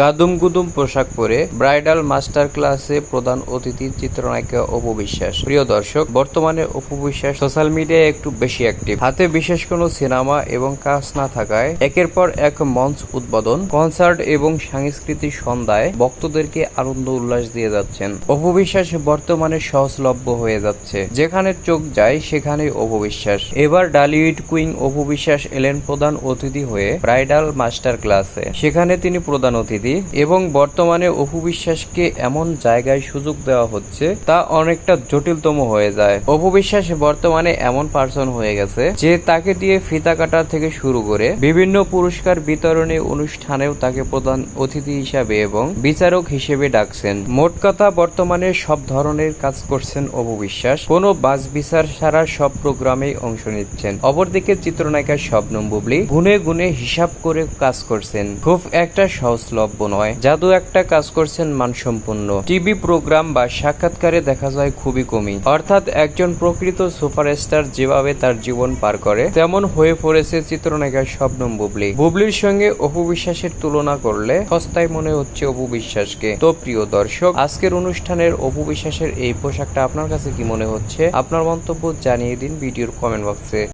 গাদুম গুদুম পোশাক পরে bridal master ক্লাসে প্রধান অতিথি, চিত্রনায়িকা অপু বিশ্বাস প্রিয় দর্শক, বর্তমানে অপু বিশ্বাস সোশ্যাল মিডিয়ায় একটু বেশি অ্যাক্টিভ হাতে বিশেষ কোনো সিনেমা এবং কাজ না থাকায় একের পর এক মঞ্চ উদ্বোধন, কনসার্ট এবং সাংস্কৃতিক সন্ধ্যায় ভক্তদেরকে আনন্দ উল্লাস দিয়ে যাচ্ছেন। অপু বিশ্বাস বর্তমানে সহজলভ্য হয়ে যাচ্ছে। যেখানে চোখ যায় সেখানে অপু বিশ্বাস এবার ডালিউড কুইং অপু বিশ্বাস এলেন প্রধান অতিথি হয়ে ব্রাইডাল মাস্টার ক্লাসে সেখানে তিনি প্রধান অতিথি। এবং বর্তমানে অপু বিশ্বাসকে এমন জায়গায় সুযোগ দেওয়া হচ্ছে, তা অনেকটা জটিলতম হয়ে যায়। অপু বিশ্বাস বর্তমানে এমন পার্সন হয়ে গেছে যে তাকে দিয়ে ফিতা কাটা থেকে শুরু করে বিভিন্ন পুরস্কার বিতরণী অনুষ্ঠানেও তাকে প্রধান অতিথি হিসাবে এবং বিচারক হিসেবে ডাকছেন। মোট কথা, বর্তমানে সব ধরনের কাজ করছেন অপু বিশ্বাস। কোনো বাস বিচার ছাড়া সব প্রোগ্রামেই অংশ নিচ্ছেন। অপরদিকে চিত্রনায়িকা শবনম বুবলি গুনে গুনে হিসাব করে কাজ করছেন। খুব একটা সহজলভ্য নয় জাদু একটা কাজ করছেন মানসম্পন্ন। টিভি প্রোগ্রাম বা সাক্ষাৎকারে দেখা যায় খুবই কমই। অর্থাৎ একজন প্রকৃত সুপারস্টার যেভাবে তার জীবন পার করে, তেমন হয়ে পড়েছে চিত্রনায়িকা শবনম বুবলি। বুবলির সঙ্গে অপু বিশ্বাসের তুলনা করলে সস্তায় মনে হচ্ছে অপু বিশ্বাসকে। তো প্রিয় দর্শক, আজকের অনুষ্ঠানের অপু বিশ্বাসের এই পোশাকটা আপনার কাছে কি মনে হচ্ছে? আপনার মন্তব্য জানিয়ে দিন ভিডিওর কমেন্ট বক্সে